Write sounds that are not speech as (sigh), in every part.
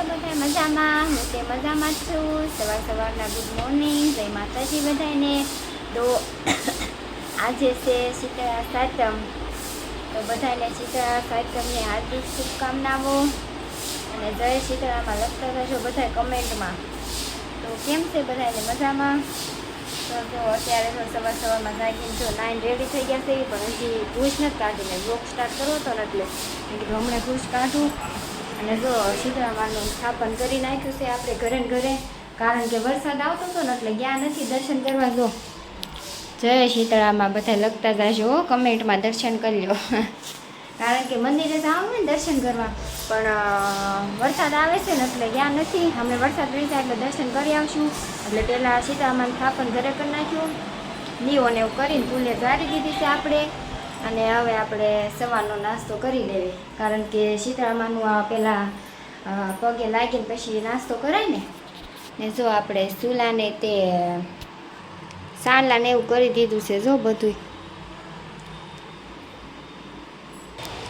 છો બધા મજામાં? હું તે મજામાં છું. સવાર સવારના ગુડ મોર્નિંગ જય માતાજી બધાને તો (coughs) આજે છે શીતળા સાતમ. તો બધાને શીતળા સાતમની હાર્દિક શુભકામનાઓ. અને જય શીતળામાં લખતા રહેજો બધા કમેન્ટમાં. તો કેમ છે બધાને મજામાં? તો જો અત્યારે તો સવાર સવારમાં જાગીને જો લાઈન રેડી થઈ ગયા છે, પણ હજી ભૂસ નથી કાઢીને બ્લોક સ્ટાર્ટ કરવો તો ને એટલે હમણાં ભૂસ કાઢું. અને જો શીતળામાનું સ્થાપન કરી નાખ્યું છે આપણે ઘરે ઘરે, કારણ કે વરસાદ આવતો હતો ને એટલે ગયા નથી દર્શન કરવા, જો. જય શીતળામાં બધા લખતા જાજો કમેન્ટમાં દર્શન કરી લો કારણ કે મંદિરે જવાનું ને દર્શન કરવા, પણ વરસાદ આવે છે ને એટલે ગયા નથી. અમે વરસાદ રહી જાય એટલે દર્શન કરી આવશું. એટલે પહેલાં સીતારામન સ્થાપન ઘરે કરી નાખ્યું. દીવોને એવું કરીને ફૂલે ગાળી દીધી છે આપણે. અને હવે આપણે સવારનો નાસ્તો કરી લેવી. કારણ કે શીતળામાનું આ પહેલાં પગે લાગીને પછી નાસ્તો કરાય ને? ને જો આપણે ચૂલાને તે સાલા એવું કરી દીધું છે જો બધું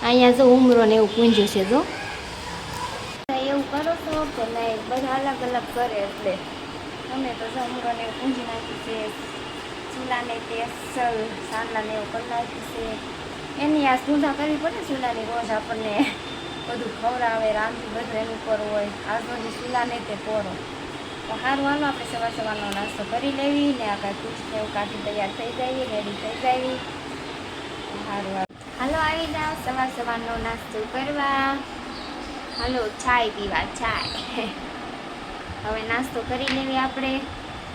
અહીંયા જો ઉમરો ને એવું પૂંજ્યું છે જો. એવું કરો છો કે નહીં? બધા અલગ અલગ કરે એટલે. અમે તો જો ઉમરો ને એવું પૂંજી નાખ્યું છે. ચૂલાને તે અસલ સાંડલા ને એવું કરી છે એની આ પૂજા કરવી પડે ચૂલાની રોજ આપણને બધું ખવડાવે રાંધી બધું એનું કરવું હોય આજ બધી ચૂલાને તે પોરો તો સારું હાલો આપણે સવાર સવારનો નાસ્તો કરી લેવી ને આ કાંઈ પૂછ ને એવું કાઢી તૈયાર થઈ જઈએ રેડી થઈ જઈએ સારું હાલો હાલો આવી જાઓ સવાર સવારનો નાસ્તો કરવા હાલો ચાય પીવા ચાય હવે નાસ્તો કરી લેવી આપણે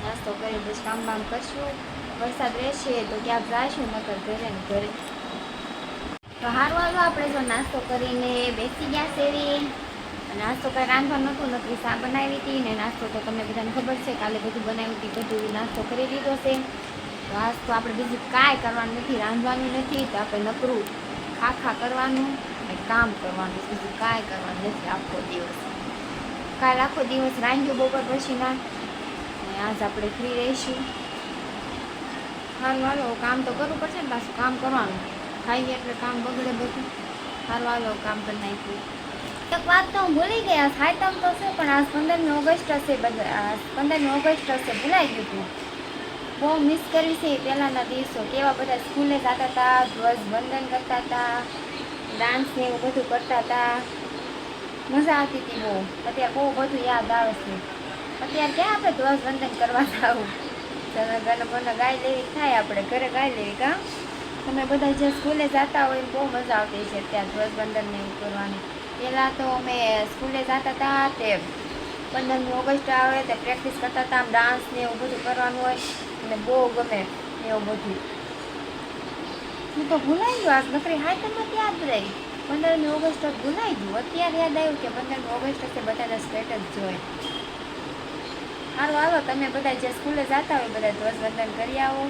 નાસ્તો કરી પછી કામ બામ કરશું વરસાદ રહેશે તો ક્યાં જઈશું નકર ઘરે ને ઘરે. તો સારું હાલો, આપણે જો નાસ્તો કરીને બેસી ગયા સેવી નાસ્તો કંઈ રાંધવા નહોતું નથી શા બનાવી હતી ને નાસ્તો તો તમને બધાને ખબર છે કાલે બધું બનાવ્યું હતી, બધું નાસ્તો કરી લીધો છે. તો આજ તો આપણે બીજું કાંઈ કરવાનું નથી, રાંધવાનું નથી, તો આપણે નકરું ખા ખા કરવાનું અને કામ કરવાનું બીજું કાંઈ કરવાનું નથી આખો દિવસ. કાલ આખો દિવસ રાંધ્યું બપોર પછીના. આજ આપણે ફ્રી રહીશું. હારું હાલો કામ તો કરવું પડશે ને, પાછું કામ કરવાનું. ખાઈએ એટલે કામ બગડે બધું. હારું હાલો કામ કરી નાખ્યું. એક વાત તો હું ભૂલી ગયા સાયતમ તો છે, પણ આજ પંદરમી ઓગસ્ટ હશે પંદરમી ઓગસ્ટ હશે, ભૂલાઈ ગયું હતું બહુ મિસ કરી છે પહેલાંના દિવસો, કેવા બધા સ્કૂલે જતા હતા ધ્વજવંદન કરતા હતા ડાન્સ ને એવું બધું કરતા હતા. મજા આવતી હતી બહુ. અત્યારે બહુ બધું યાદ આવે છે. અત્યારે ક્યાં આપણે ધ્વજવંદન કરવા જાવું? ઘરે મને ગાય લેવી થાય આપણે? ઘરે ગાય લેવી કાં? તમે બધા જે સ્કૂલે જતા હોય બહુ મજા આવતી છે ત્યાં ધ્વજવંદન ને એવું કરવાની. પહેલાં તો અમે સ્કૂલે જતા હતા તે પંદરમી ઓગસ્ટ આવે તે પ્રેક્ટિસ કરતા હતા આમ ડાન્સ ને એવું બધું કરવાનું હોય. અને બહુ ગમે એવું બધું. હું તો ભૂલાઈ ગયું, આજ નકરી હાય તમે યાદ રહી. પંદરમી ઓગસ્ટ ભૂલાઈ ગયું. અત્યારે યાદ આવ્યું કે પંદરમી ઓગસ્ટ છે બધાને સ્ટેટસ જોઈ સારું હાલો તમે બધા જે સ્કૂલે જતા હોય બધા ધ્વજવંદન કરી આવો.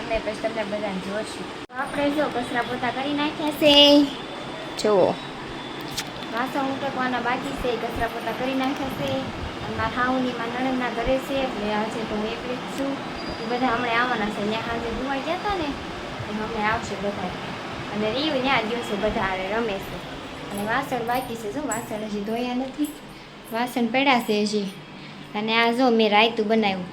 અમે પછી તમને બધાને જોશું આપણે જો કચરા પોતા કરી નાખ્યા છે. જુઓ. વાસણ ઉટકવાના બાકી છે કચરા પોતા કરી નાખ્યા છે. મારા હાઉની માં નણંદના ઘરે છે એટલે આજે તો હું એકલી જ છું. એ બધા હમણાં આવવાના છે ત્યાં સાંજે ધુમાઈ ગયા હતા ને એ હમણાં આવશે બધા અને રીવ ત્યાં દિવસે બધા હારે રમે છે. અને વાસણ બાકી છે શું વાસણ હજી ધોયા નથી. વાસણ પડ્યા છે હજી. અને આ જો મેં રાયતું બનાવ્યું.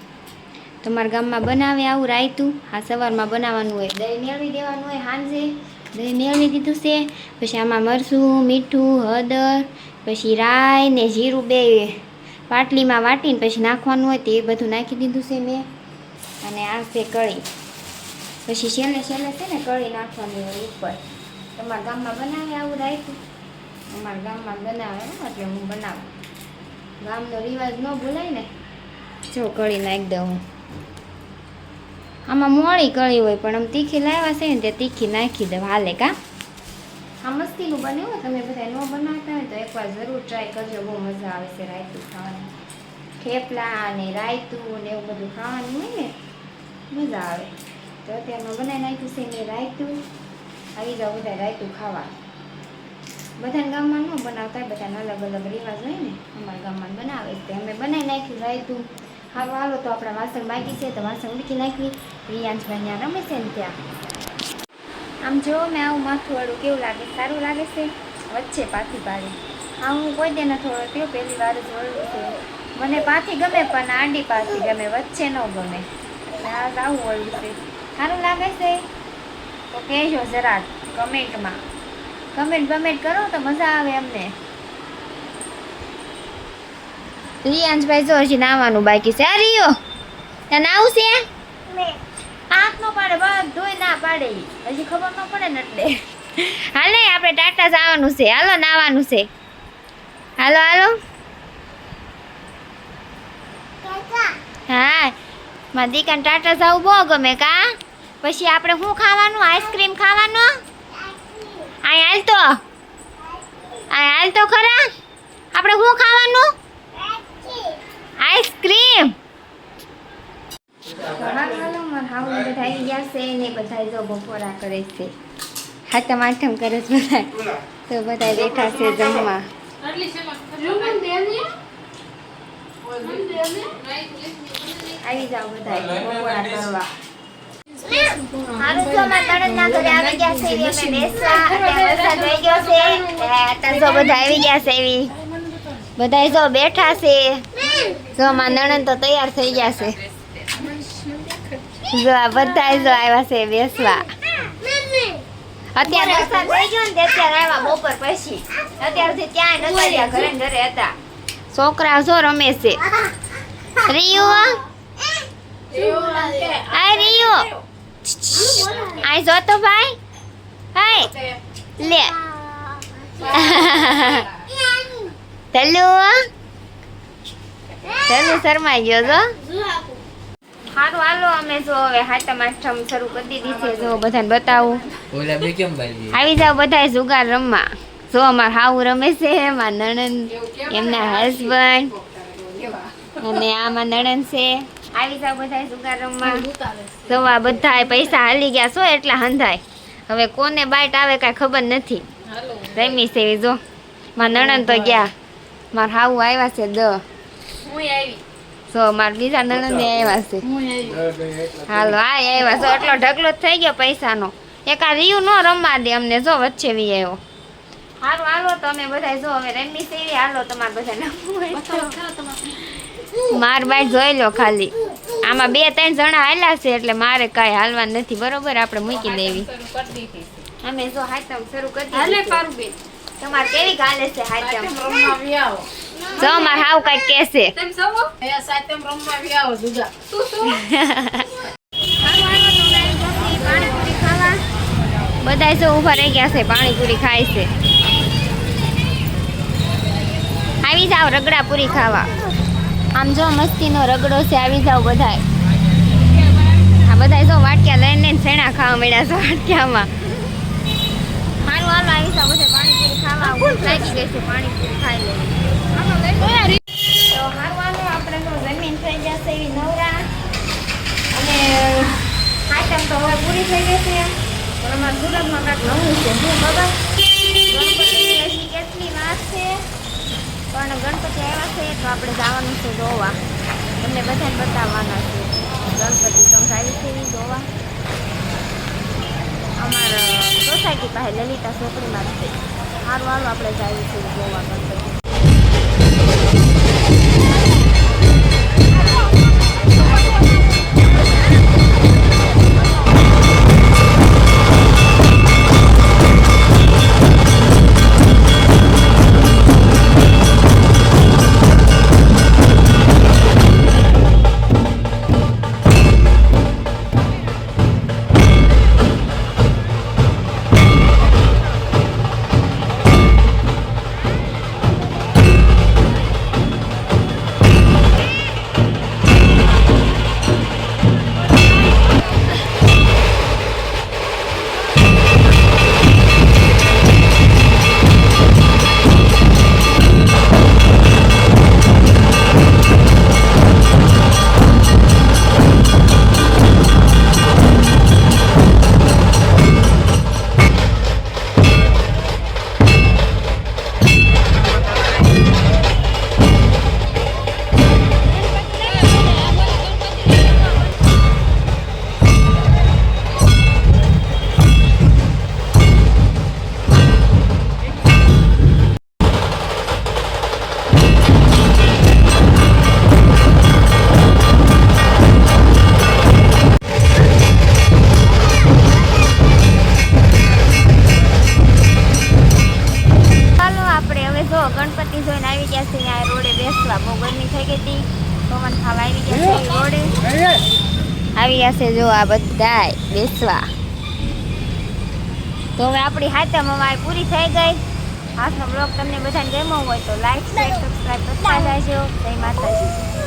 તમારા ગામમાં બનાવે આવું રાયતું? આ સવારમાં બનાવવાનું હોય. દહીં મેળવી દેવાનું હોય સાંજે દહીં મેળવી દીધું છે. પછી આમાં મરચું, મીઠું, હળદર, પછી રાય ને જીરું બે પાટલીમાં વાટીને પછી નાખવાનું હોય તે બધું નાખી દીધું છે મેં. અને આ છે કળી. પછી છેલ્લે છેલ્લે છે ને કળી નાખવાની હોય ઉપર. તમારા ગામમાં બનાવે આવું રાયતું? અમારા ગામમાં બનાવે એટલે હું બનાવું. ગામનો રિવાજ ન ભૂલાય ને? જો કળી નાખી દઉં આમાં મોળી કળી હોય પણ આમ તીખી લાવ્યા છે ને તે તીખી નાખી દઉં હાલે કા? આ મસ્તીનું બને હો તમે બધા ન બનાવતા હોય તો એકવાર જરૂર ટ્રાય કરજો બહુ મજા આવે છે રાયતું ખાવાની. થેપલા ને રાયતું ને એવું બધું ખાવાનું હોય ને મજા આવે. તો અત્યારમાં બનાવી નાખ્યું છે ને રાયતું. આવી જાઓ બધા રાયતું ખાવા. બધાના ગામમાં બનાવતા હોય અલગ અલગ રિવાજ હોય ને, અમારા ગામમાં બનાવે છે. અમે બનાવી નાખ્યું રાયતું. હારું હાલો, તો આપણા વાસણ બાકી છે, તો વાસણ ઉડકી નાખવી રિયાંશભાઈ ત્યાં રમે છે ને ત્યાં. આમ જો, મેં આવું માથું વાળું કેવું લાગે? સારું લાગે છે? વચ્ચે પાથી પાડી. આ હું કોઈ દે નથી વળતી પહેલી વાર જ વળું છું. મને પાથી ગમે, પણ આંડી પાથી ગમે, વચ્ચે ન ગમે. એટલે આવું વળું છે. સારું લાગે છે? તો કહેજો જરાક, કમેન્ટમાં. કમેન્ટ કમેન્ટ કરો તો મજા આવે અમને. રિયાંશભાઈ જો હજી નાવાનું બાકી છે. આ રિયો ત્યાં નાવું છે? આંખ નો પાડે ધોઈ ના પાડે. હજી ખબર ન પડે ને એટલે. હાલ નહીં આપણે ટાટા જવાનું છે. હાલો નાવાનું છે. હાલો હાલો. હા મારા દીકાને ટાટા જવું બહુ ગમે કા? પછી આપણે શું ખાવાનું? આઈસ્ક્રીમ ખાવાનું? અહીં હાલ તો. અહીં હાલ તો ખરા. આપણે શું ખાવાનું? આઈસ્ક્રીમ. આવી ગયા છે ને બધા જો બપોરા કરે છે. હાથમ આઠમ કરે છે બધા. તો બધા બેઠા છે જમવા. આવી જાઓ બધા બપોરા કરવા. બધા જો બેઠા છે. જો નણંદ તો તૈયાર થઈ ગયા છે. જો આ બધા જો આવ્યા છે બેસવા. અત્યારે વરસાદ થઈ ગયો ને અત્યારે આવ્યા બપોર પછી. અત્યાર ત્યાં નતા ગયા ઘરે ઘરે હતા. છોકરા જો રમે છે. રિયુ. આય જો તો ભાઈ. હાય. લે. (laughs) હેલો. હેલો શર્મા ગયો છો સારું હાલો અમે જો હવે હાતમ આઠમ શરૂ કરી દીધી છે. જો બધાને બતાવું. ઓલા બે કેમ ભાઈ આવી જાવ બધાય જુગાર રમવા. જો અમાર હાવું રમે છે મારા નણંદ એમના હસબન્ડ અને આમાં નણંદ છે. આવી જાવ બધા પૈસા હાલી ગયા છો એટલા હંધાય. હવે કોને બાઈટ આવે કાંઈ ખબર નથી. રમી છે એવી જો. માર નણંદ તો ગયા. માર હાવ આવ્યા છે દ. જો મારા બીજા નણંદ આવ્યા છે. હાલો આ આવ્યા છો. એટલો ઢગલો થઈ ગયો પૈસાનો. એક આ રિયુ નો રમવા દે અમને. જો વચ્ચે વી આવ્યો. હારું હાલો તમે બધા જો હવે રમી સેવી હાલો તમારે બધા. માર બાઈ જોઈ લો ખાલી. આમાં બે ત્રણ જણા હાલ્યા છે એટલે મારે કાંઈ હાલવા નથી. બરોબર? આપણે મૂકી દેવી. અમે જો હાથમ શરૂ કરી દીધી છે. તમારે કેવી ગાલે છે હાથમ? જો મારે હાવ કાંઈક કહેશે બધા જો ઊભા રહી ગયા છે પાણીપુરી ખાય છે. આવી જાવ રગડા પૂરી ખાવા. આમ જો મસ્તીનો રગડો છે આવી જાવ બધાય. આ બધાય જો વાટક્યા લઈને લઈને ખાવા મળ્યા છે વાટક્યામાં. હારું હાલ આવી જાવ બધા પાણીપુરી ખાવા. લાગી ગઈ છે પાણીપુરી ખાઈ લઈએ તો હારું હાલો આપણે તો જમીન થઈ જશે એવી નવરા. અને આઈટમ તો હવે પૂરી થઈ ગઈ છે. પણ અમારા સુરતમાં કાંઈક નવું છે. શું ખબર ગણપતિની હજી કેટલી વાર છે પણ ગણપતિ આવ્યા છે તો આપણે જવાનું છે જોવા તમને બધાને બતાવવાના છે. ગણપતિ તો આવી છે ગોવા. અમારા સોસાયટી પાસે લલિતા ચોકડીમાં જ છે. સારું હાલો, આપણે જઈએ છીએ જોવા ગણપતિ. ગરમી જોઈને આવી ગયા છે આ રોડે બેસવા. બહુ ગરમી થઈ ગઈ હતી. પવન ખાવા આવી ગયા છે રોડે. આવી ગયા છે જો આ બધા બેસવા. તો હવે આપણી હાથમ અમારે પૂરી થઈ ગઈ. આજનો બ્લોગ તમને બધાને ગમ્યો હોય તો લાઈક શેર સબસ્ક્રાઈબ કરતા જજો. જય માતાજી.